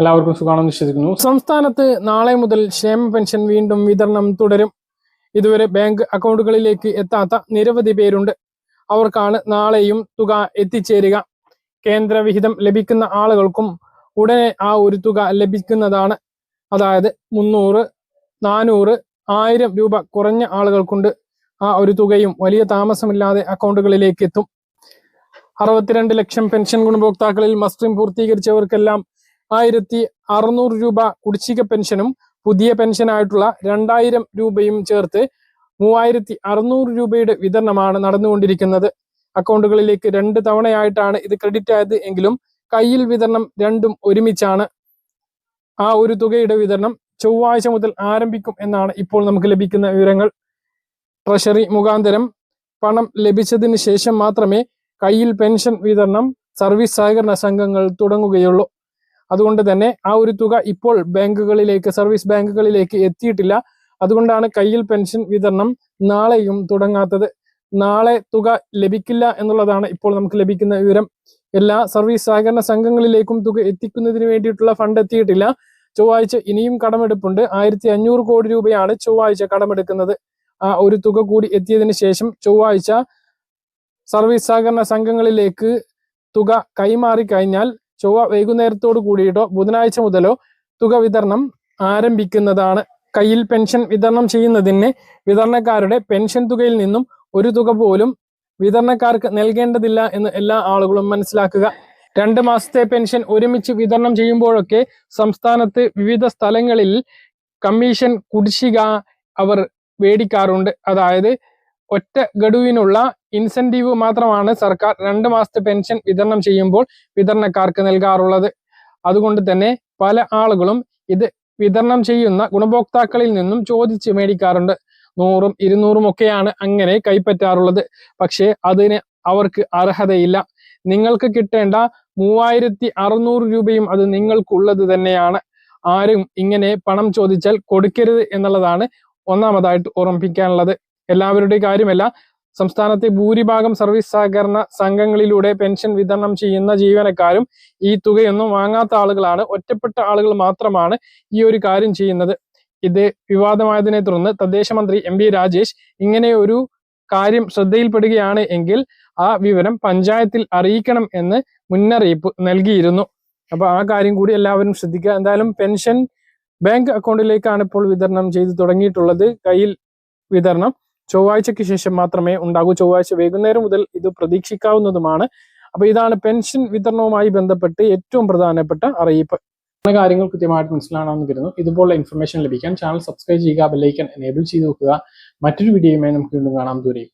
എല്ലാവർക്കും സുഖമാണെന്ന് വിശ്വസിക്കുന്നു. സംസ്ഥാനത്ത് നാളെ മുതൽ ക്ഷേമ പെൻഷൻ വീണ്ടും വിതരണം തുടരും. ഇതുവരെ ബാങ്ക് അക്കൗണ്ടുകളിലേക്ക് എത്താത്ത നിരവധി പേരുണ്ട്. അവർക്കാണ് നാളെയും തുക എത്തിച്ചേരുക. കേന്ദ്രവിഹിതം ലഭിക്കുന്ന ആളുകൾക്കും ഉടനെ ആ ഒരു തുക ലഭിക്കുന്നതാണ്. അതായത് മുന്നൂറ് നാനൂറ് ആയിരം രൂപ കുറഞ്ഞ ആളുകൾക്കുണ്ട്. ആ ഒരു തുകയും വലിയ താമസമില്ലാതെ അക്കൗണ്ടുകളിലേക്ക് എത്തും. അറുപത്തിരണ്ട് ലക്ഷം പെൻഷൻ ഗുണഭോക്താക്കളിൽ മസ്ട്രിം പൂർത്തീകരിച്ചവർക്കെല്ലാം ആയിരത്തി അറുന്നൂറ് രൂപ കുടിശ്ശിക പെൻഷനും പുതിയ പെൻഷനായിട്ടുള്ള രണ്ടായിരം രൂപയും ചേർത്ത് മൂവായിരത്തി അറുന്നൂറ് രൂപയുടെ വിതരണമാണ് നടന്നുകൊണ്ടിരിക്കുന്നത്. അക്കൗണ്ടുകളിലേക്ക് രണ്ട് തവണയായിട്ടാണ് ഇത് ക്രെഡിറ്റ് ആയത് എങ്കിലും കയ്യിൽ വിതരണം രണ്ടും ഒരുമിച്ചാണ്. ആ ഒരു തുകയുടെ വിതരണം ചൊവ്വാഴ്ച മുതൽ ആരംഭിക്കും എന്നാണ് ഇപ്പോൾ നമുക്ക് ലഭിക്കുന്ന വിവരങ്ങൾ. ട്രഷറി മുഖാന്തരം പണം ലഭിച്ചതിന് ശേഷം മാത്രമേ കയ്യിൽ പെൻഷൻ വിതരണം സർവീസ് സഹകരണ സംഘങ്ങൾ തുടങ്ങുകയുള്ളൂ. അതുകൊണ്ട് തന്നെ ആ ഒരു തുക ഇപ്പോൾ ബാങ്കുകളിലേക്ക് സർവീസ് ബാങ്കുകളിലേക്ക് എത്തിയിട്ടില്ല. അതുകൊണ്ടാണ് കയ്യിൽ പെൻഷൻ വിതരണം നാളെയും തുടങ്ങാത്തത്. നാളെ തുക ലഭിക്കില്ല എന്നുള്ളതാണ് ഇപ്പോൾ നമുക്ക് ലഭിക്കുന്ന വിവരം. എല്ലാ സർവീസ് സഹകരണ സംഘങ്ങളിലേക്കും തുക എത്തിക്കുന്നതിന് വേണ്ടിയിട്ടുള്ള ഫണ്ട് എത്തിയിട്ടില്ല. ചൊവ്വാഴ്ച ഇനിയും കടമെടുപ്പുണ്ട്. ആയിരത്തി അഞ്ഞൂറ് കോടി രൂപയാണ് ചൊവ്വാഴ്ച കടമെടുക്കുന്നത്. ആ ഒരു തുക കൂടി എത്തിയതിന് ശേഷം ചൊവ്വാഴ്ച സർവീസ് സഹകരണ സംഘങ്ങളിലേക്ക് തുക കൈമാറി കഴിഞ്ഞാൽ ചൊവ്വ വൈകുന്നേരത്തോട് കൂടിയിട്ടോ ബുധനാഴ്ച മുതലോ തുക വിതരണം ആരംഭിക്കുന്നതാണ്. കയ്യിൽ പെൻഷൻ വിതരണം ചെയ്യുന്നതിന് വിതരണക്കാരുടെ പെൻഷൻ തുകയിൽ നിന്നും ഒരു തുക പോലും വിതരണക്കാർക്ക് നൽകേണ്ടതില്ല എന്ന് എല്ലാ ആളുകളും മനസ്സിലാക്കുക. രണ്ട് മാസത്തെ പെൻഷൻ ഒരുമിച്ച് വിതരണം ചെയ്യുമ്പോഴൊക്കെ സംസ്ഥാനത്ത് വിവിധ സ്ഥലങ്ങളിൽ കമ്മീഷൻ കുടിശ്ശിക അവർ മേടിക്കാറുണ്ട് അതായത് ഒറ്റ ഗഡുവിനുള്ള ഇൻസെന്റീവ് മാത്രമാണ് സർക്കാർ രണ്ട് മാസത്തെ പെൻഷൻ വിതരണം ചെയ്യുമ്പോൾ വിതരണക്കാർക്ക് നൽകാറുള്ളത്. അതുകൊണ്ട് തന്നെ പല ആളുകളും ഇത് വിതരണം ചെയ്യുന്ന ഗുണഭോക്താക്കളിൽ നിന്നും ചോദിച്ച് മേടിക്കാറുണ്ട്. നൂറും ഇരുന്നൂറും ഒക്കെയാണ് അങ്ങനെ കൈപ്പറ്റാറുള്ളത്. പക്ഷേ അതിന് അവർക്ക് അർഹതയില്ല. നിങ്ങൾക്ക് കിട്ടേണ്ട മൂവായിരത്തി അറുന്നൂറ് രൂപയും അത് നിങ്ങൾക്കുള്ളത് തന്നെയാണ്. ആരും ഇങ്ങനെ പണം ചോദിച്ചാൽ കൊടുക്കരുത് എന്നുള്ളതാണ് ഒന്നാമതായിട്ട് ഓർമ്മിപ്പിക്കാനുള്ളത്. എല്ലാവരുടെയും കാര്യമല്ല സംസ്ഥാനത്തെ ഭൂരിഭാഗം സർവീസ് സഹകരണ സംഘങ്ങളിലൂടെ പെൻഷൻ വിതരണം ചെയ്യുന്ന ജീവനക്കാരും ഈ തുകയൊന്നും വാങ്ങാത്ത ആളുകളാണ്. ഒറ്റപ്പെട്ട ആളുകൾ മാത്രമാണ് ഈ ഒരു കാര്യം ചെയ്യുന്നത്. ഇത് വിവാദമായതിനെ തുടർന്ന് തദ്ദേശ മന്ത്രി എം രാജേഷ് ഇങ്ങനെ ഒരു കാര്യം ശ്രദ്ധയിൽപ്പെടുകയാണ് എങ്കിൽ ആ വിവരം പഞ്ചായത്തിൽ അറിയിക്കണം എന്ന് മുന്നറിയിപ്പ് നൽകിയിരുന്നു. അപ്പൊ ആ കാര്യം കൂടി എല്ലാവരും ശ്രദ്ധിക്കുക. എന്തായാലും പെൻഷൻ ബാങ്ക് അക്കൗണ്ടിലേക്കാണ് ഇപ്പോൾ വിതരണം ചെയ്തു തുടങ്ങിയിട്ടുള്ളത്. കയ്യിൽ വിതരണം. ചൊവ്വാഴ്ചയ്ക്ക് ശേഷം മാത്രമേ ഉണ്ടാകൂ. ചൊവ്വാഴ്ച വൈകുന്നേരം മുതൽ ഇത് പ്രതീക്ഷിക്കാവുന്നതുമാണ്. അപ്പൊ ഇതാണ് പെൻഷൻ വിതരണവുമായി ബന്ധപ്പെട്ട് ഏറ്റവും പ്രധാനപ്പെട്ട അറിയിപ്പ്. കാര്യങ്ങൾ കൃത്യമായിട്ട് മനസ്സിലാണെന്ന് കരുതുന്നു. ഇതുപോലുള്ള ഇൻഫർമേഷൻ ലഭിക്കാൻ ചാനൽ സബ്സ്ക്രൈബ് ചെയ്യുക ബെല്ലൈക്കൻ എനേബിൾ ചെയ്ത് വെക്കുക. മറ്റൊരു വീഡിയോയുമായി നമുക്ക് വീണ്ടും കാണാം. ദൂരെയും